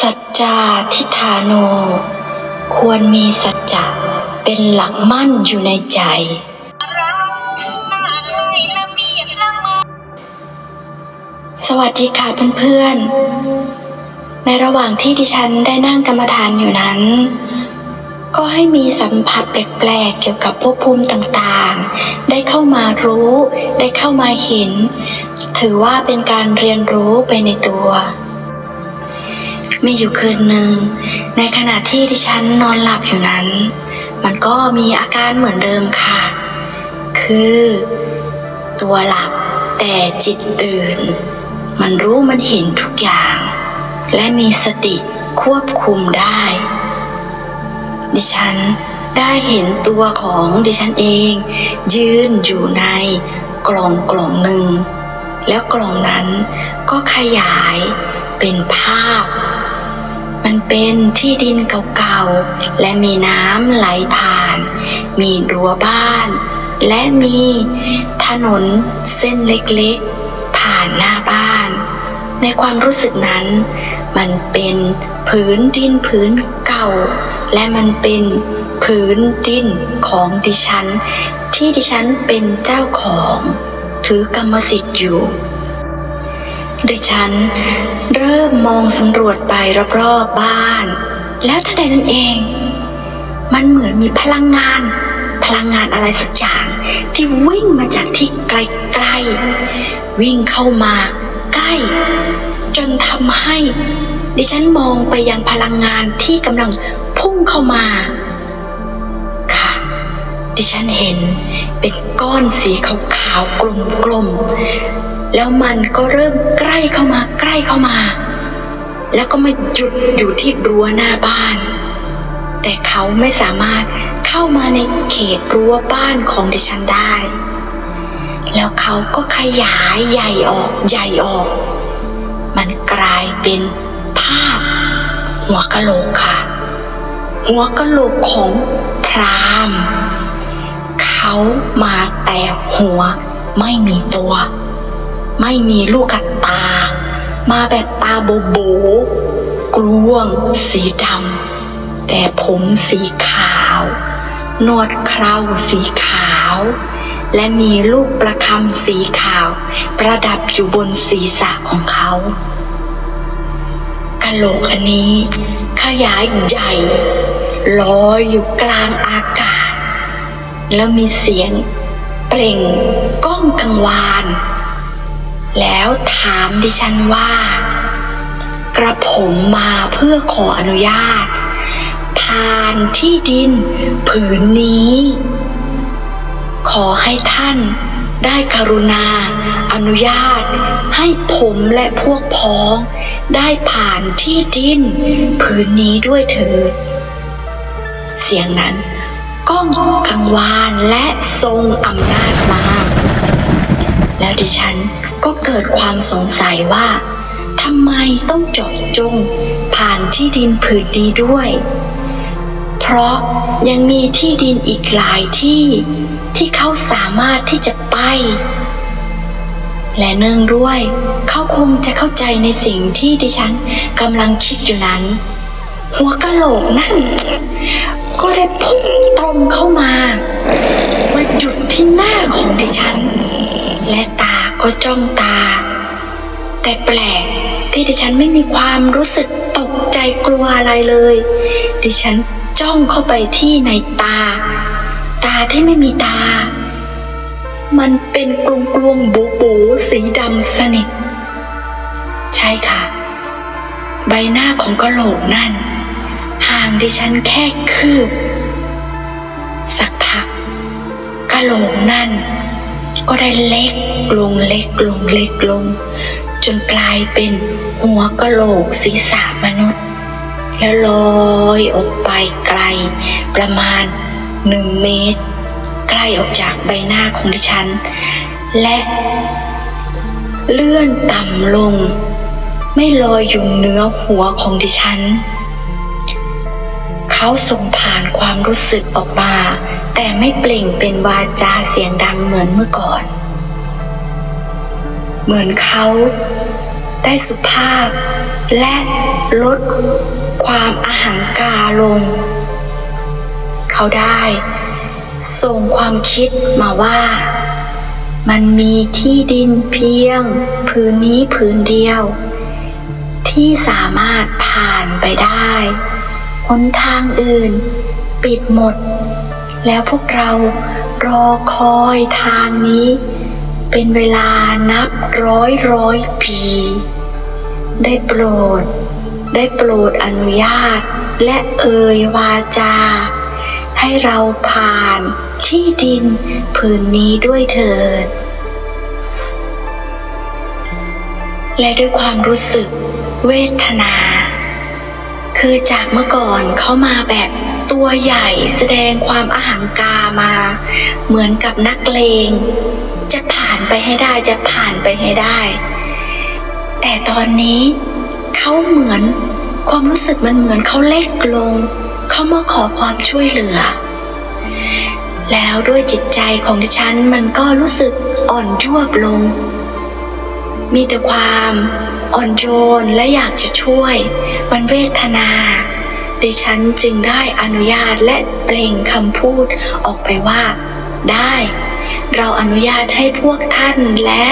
สัจจาทิฏฐาโน ควรมีสัจจะเป็นหลักมั่นอยู่ในใจ สวัสดีค่ะเพื่อนๆ ในระหว่างที่ดิฉันได้นั่งกรรมฐานอยู่นั้น ก็ให้มีสัมผัสแปลกๆเกี่ยวกับภพภูมิต่างๆ ได้เข้ามารู้ ได้เข้ามาเห็น ถือว่าเป็นการเรียนรู้ไปในตัว มีอยู่คืนหนึ่ง ในขณะที่ดิฉันนอนหลับอยู่นั้น มันก็มีอาการเหมือนเดิมค่ะ คือ ตัวหลับแต่จิตตื่น มันรู้มันเห็นทุกอย่าง และมีสติควบคุมได้ ดิฉันได้เห็นตัวของดิฉันเอง ยืนอยู่ในกล่องกล่องหนึ่ง แล้วกล่องนั้นก็ขยายเป็นภาพ มันเป็นที่ดินเก่าๆ และมีน้ำไหลผ่าน มีรั้วบ้าน และมีถนนเส้นเล็กๆ ผ่านหน้าบ้าน ในความรู้สึกนั้น มันเป็นผืนดินผืนเก่า และมันเป็นผืนดินของดิฉัน ที่ดิฉันเป็นเจ้าของ ถือกรรมสิทธิ์อยู่ ดิฉันเริ่มมองสำรวจไปรอบๆบ้าน แล้วทันใดนั้นเอง มันเหมือนมีพลังงาน พลังงานอะไรสักอย่าง ที่วิ่งมาจากที่ไกลๆวิ่งเข้ามาใกล้ จนทำให้ ดิฉันมองไปยังพลังงานที่กำลังพุ่งเข้ามาค่ะดิฉันเห็นเป็นก้อนสีขาวๆกลมๆ แล้วมันก็เริ่มใกล้เข้ามาใกล้เข้ามา แล้วก็มาหยุดอยู่ที่รั้วหน้าบ้าน แต่เขาไม่สามารถเข้ามาในเขตรั้วบ้านของดิฉันได้ แล้วเขาก็ขยายใหญ่ออกใหญ่ออก มันกลายเป็นภาพ หัวกะโหลกค่ะ หัวกะโหลกของพรามเขามาแต่หัวไม่มีตัว ไม่มีลูกกตา มาแบบตาโบโบกลวง สีดำ แต่ผมสีขาว หนวดเคราสีขาว และมีลูกประคำสีขาว ประดับอยู่บนศีรษะของเขากะโหลกอันนี้ ขยายใหญ่ลอยอยู่กลางอากาศ แล้วมีเสียงเปล่งก้องกังวาน แล้วถามดิฉันว่า กระผมมาเพื่อขออนุญาตผ่านที่ดินผืนนี้ ขอให้ท่านได้กรุณา อนุญาต ให้ผมและพวกพ้อง ได้ผ่านที่ดินผืนนี้ด้วยเถิด เสียงนั้นก้องกังวานและทรงอำนาจมาก แล้วดิฉัน ก็เกิดความสงสัยว่าทำไมต้องเจาะจงผ่านที่ดินผืนนี้ด้วย เพราะยังมีที่ดินอีกหลายที่ที่เขาสามารถที่จะไป และเนื่องด้วย เขาคงจะเข้าใจในสิ่งที่ดิฉันกำลังคิดอยู่นั้น หัวกะโหลกนั่น ก็ได้พุ่งตรงเข้ามา มาหยุดที่หน้าของดิฉัน และตา ก็จ้องตา แต่แปลกที่ดิฉันไม่มีความรู้สึกตกใจกลัวอะไรเลย ดิฉันจ้องเข้าไปที่ในตา ตาที่ไม่มีตา มันเป็นกลวงกลวงๆโบโบสีดำสนิท ใช่ค่ะ ใบหน้าของกะโหลกนั่น ห่างดิฉันแค่คืบ สักพักกะโหลกนั่น ก็ได้เล็ก ลงเล็กลงเล็กลง จนกลายเป็นหัวกะโหลกศีรษะมนุษย์ แล้วลอยออกไปไกลประมาณหนึ่งเมตร ใกล้ออกจากใบหน้าของดิฉัน และเลื่อนต่ำลง ไม่ลอยอยู่เหนือหัวของดิฉัน เขาส่งผ่านความรู้สึกออกมา แต่ไม่เปล่งเป็นวาจาเสียงดังเหมือนเมื่อก่อน เหมือนเขาได้สุภาพและลดความอาหังกาลง เขาได้ส่งความคิดมาว่า มันมีที่ดินเพียงพื้นนี้พื้นเดียว ที่สามารถผ่านไปได้หนทางอื่น ปิดหมด แล้วพวกเรารอคอยทางนี้ เป็นเวลานับร้อยร้อยปี ได้โปรด ได้โปรดอนุญาต และเอ่ยวาจา ให้เราผ่านที่ดินผืนนี้ด้วยเถิด และด้วยความรู้สึกเวทนา คือจากเมื่อก่อนเขามาแบบตัวใหญ่แสดงความอาหังกามา เหมือนกับนักเลง ไปให้ได้จะผ่านไปให้ได้ แต่ตอนนี้เขาเหมือนความรู้สึกมันเหมือนเขาเล็กลง เขามาขอความช่วยเหลือ แล้วด้วยจิตใจของดิฉันมันก็รู้สึกอ่อนยวบลง มีแต่ความอ่อนโยนและอยากจะช่วย มันเวทนาดิฉันจึงได้อนุญาตและเปล่งคำพูดออกไปว่า ได้ เราอนุญาตให้พวกท่านและ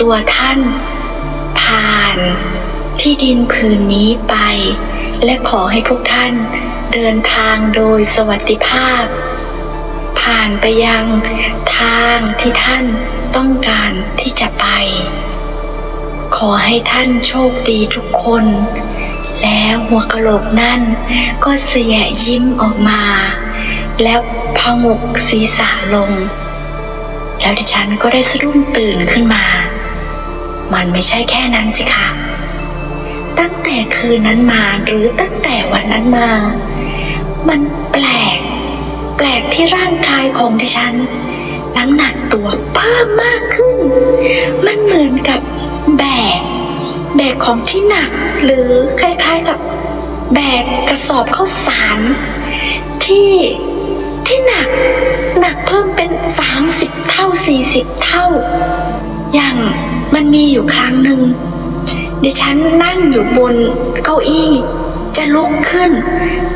ตัวท่าน ผ่านที่ดินผืนนี้ไป และขอให้พวกท่านเดินทางโดยสวัสดิภาพ ผ่านไปยังทางที่ท่านต้องการที่จะไป ขอให้ท่านโชคดีทุกคน แล้วหัวกะโหลกนั่นก็เสียยิ้มออกมา แล้วพงกศีรษะลง แล้วดิฉันก็ได้สะดุ้งตื่นขึ้นมา มันไม่ใช่แค่นั้นสิคะ ตั้งแต่คืนนั้นมาหรือตั้งแต่วันนั้นมา มันแปลก แปลกที่ร่างกายของดิฉัน น้ำหนักตัวเพิ่มมากขึ้น มันเหมือนกับแบก แบกของที่หนักหรือคล้ายๆกับแบกกระสอบข้าวสารที่ที่หนัก 30 เท่า 40 เท่า อย่างมันมีอยู่ครั้งหนึ่งดิฉันนั่งอยู่บนเก้าอี้ จะลุกขึ้น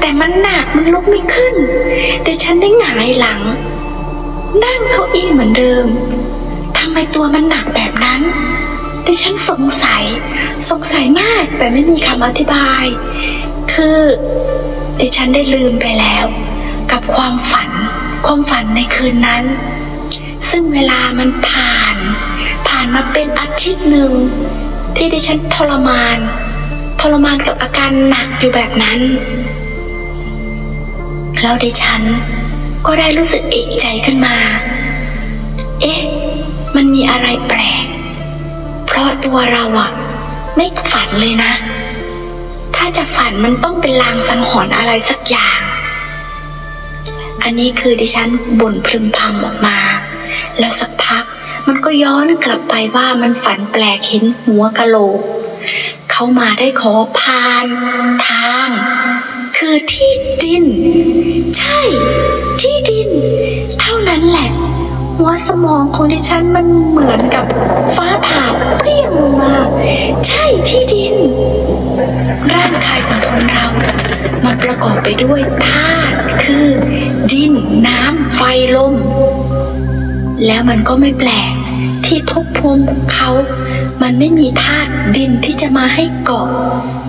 แต่มันหนักมันลุกไม่ขึ้นดิฉันได้หงายหลัง นั่งเก้าอี้เหมือนเดิมทำไมตัวมันหนักแบบนั้นดิฉันสงสัย สงสัยมากแต่ไม่มีคำอธิบาย คือดิฉันได้ลืมไปแล้ว กับความฝัน ความฝันในคืนนั้น ซึ่งเวลามันผ่าน ผ่านมาเป็นอาทิตย์หนึ่ง ที่ดิฉันทรมาน ทรมานกับอาการหนักอยู่แบบนั้น แล้วดิฉันก็ได้รู้สึกเอกใจขึ้นมา เอ๊ะ มันมีอะไรแปลก เพราะตัวเราอะไม่ฝันเลยนะ ถ้าจะฝันมันต้องเป็นลางสังหรณ์อะไรสักอย่าง อันนี้คือดิฉันบ่นพึมพำออกมา แล้วสักพักมันก็ย้อนกลับไปว่ามันฝันแปลกเห็นหัวกะโหลก เขามาได้ขอพานทาง คือที่ดิน ใช่ ที่ดิน เท่านั้นแหละ หัวสมองของดิฉันมันเหมือนกับฟ้าผ่าเปรี้ยงลงมา ใช่ที่ดิน ร่างกายของคนเรา อบไปด้วยธาตุคือ ดินน้ำไฟลม แล้วมันก็ไม่แปลก ที่ภพภูมิเขา มันไม่มีธาตุดินที่จะมาให้เกาะ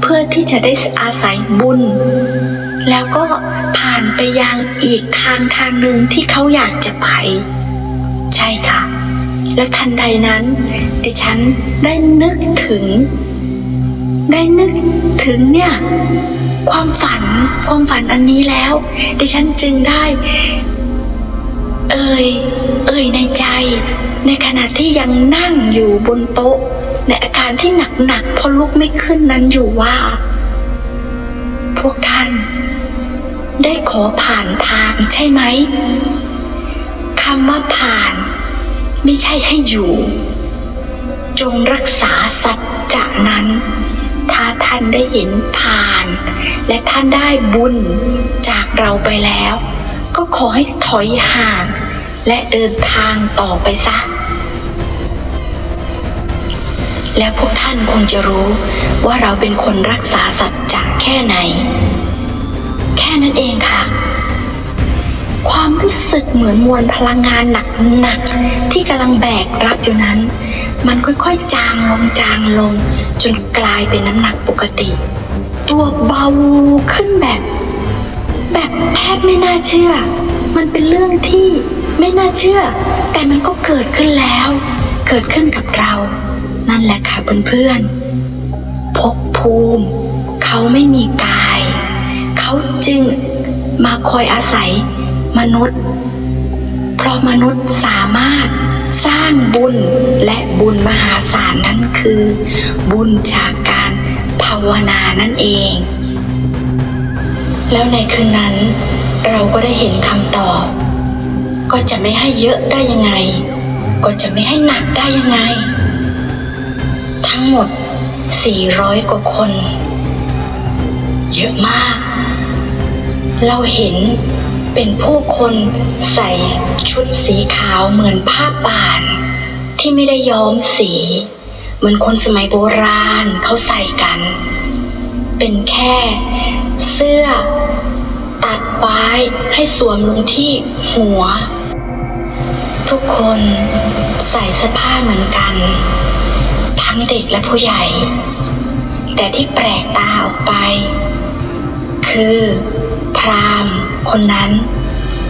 เพื่อที่จะได้อาศัยบุญ แล้วก็ผ่านไปยังอีกทางทางหนึ่งที่เขาอยากจะไป ใช่ค่ะ และทันใดนั้น ดิฉันได้นึกถึง ได้นึกถึงเนี่ย ความฝัน ความฝันอันนี้แล้ว ดิฉันจึงได้ เอ่ย เอ่ยในใจ ในขณะที่ยังนั่งอยู่บนโต๊ะ ในอาการที่หนักๆเพราะลุกไม่ขึ้นนั้นอยู่ว่า พวกท่าน ได้ขอผ่านทางใช่ไหมคำว่าผ่าน ไม่ใช่ให้อยู่ จงรักษาสัจจะนั้น ถ้าท่านได้เห็นผ่าน และท่านได้บุญจากเราไปแล้ว ก็ขอให้ถอยห่าง และเดินทางต่อไปซะ แล้วพวกท่านคงจะรู้ว่าเราเป็นคนรักษาสัจจะแค่ไหน แค่นั้นเองค่ะความรู้สึกเหมือนมวลพลังงานหนักๆที่กำลังแบกรับอยู่นั้น มันค่อยๆ จางลงจางลง จนกลายเป็นน้ำหนักปกติ ตัวเบาขึ้นแบบ แบบแทบไม่น่าเชื่อ มันเป็นเรื่องที่ไม่น่าเชื่อ แต่มันก็เกิดขึ้นแล้ว เกิดขึ้นกับเรา นั่นแหละค่ะเพื่อนๆภพภูมิ เขาไม่มีกาย เขาจึงมาคอยอาศัยมนุษย์ เพราะมนุษย์สามารถสร้างบุญและบุญมหาศาลนั้นคือ บุญจากการภาวนานั่นเอง แล้วในคืนนั้น เราก็ได้เห็นคำตอบ ก็จะไม่ให้เยอะได้ยังไง ก็จะไม่ให้หนักได้ยังไง ทั้งหมด 400 กว่าคน เยอะมาก เราเห็น เป็นผู้คนใส่ชุดสีขาวเหมือนผ้าป่าน ที่ไม่ได้ย้อมสี เหมือนคนสมัยโบราณเขาใส่กัน เป็นแค่เสื้อ ตัดไว้ให้สวมลงที่หัว ทุกคนใส่เสื้อผ้าเหมือนกัน ทั้งเด็กและผู้ใหญ่ แต่ที่แปลกตาออกไป คือ พรามคนนั้น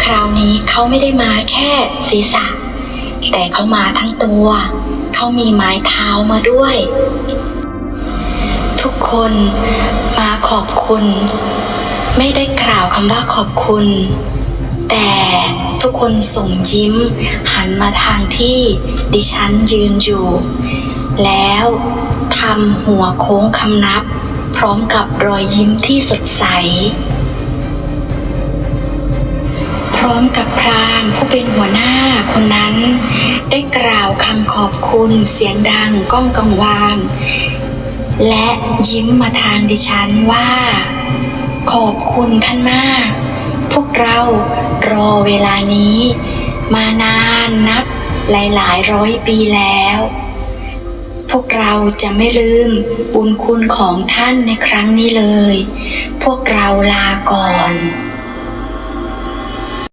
คราวนี้เขาไม่ได้มาแค่ศีรษะ แต่เขามาทั้งตัว เขามีไม้เท้ามาด้วย ทุกคนมาขอบคุณ ไม่ได้กล่าวคำว่าขอบคุณ แต่ทุกคนส่งยิ้ม หันมาทางที่ดิฉันยืนอยู่ แล้วทำหัวโค้งคำนับ พร้อมกับรอยยิ้มที่สดใส ร้อมกับพรามผู้เป็นหัวหน้าคนนั้น ได้กล่าวคำขอบคุณเสียงดังก้องกังวาน และยิ้มมาทางดิฉันว่า ขอบคุณท่านมาก พวกเรารอเวลานี้ มานานนับหลายๆ ร้อยปีแล้ว พวกเราจะไม่ลืมบุญคุณของท่านในครั้งนี้เลย พวกเราลาก่อน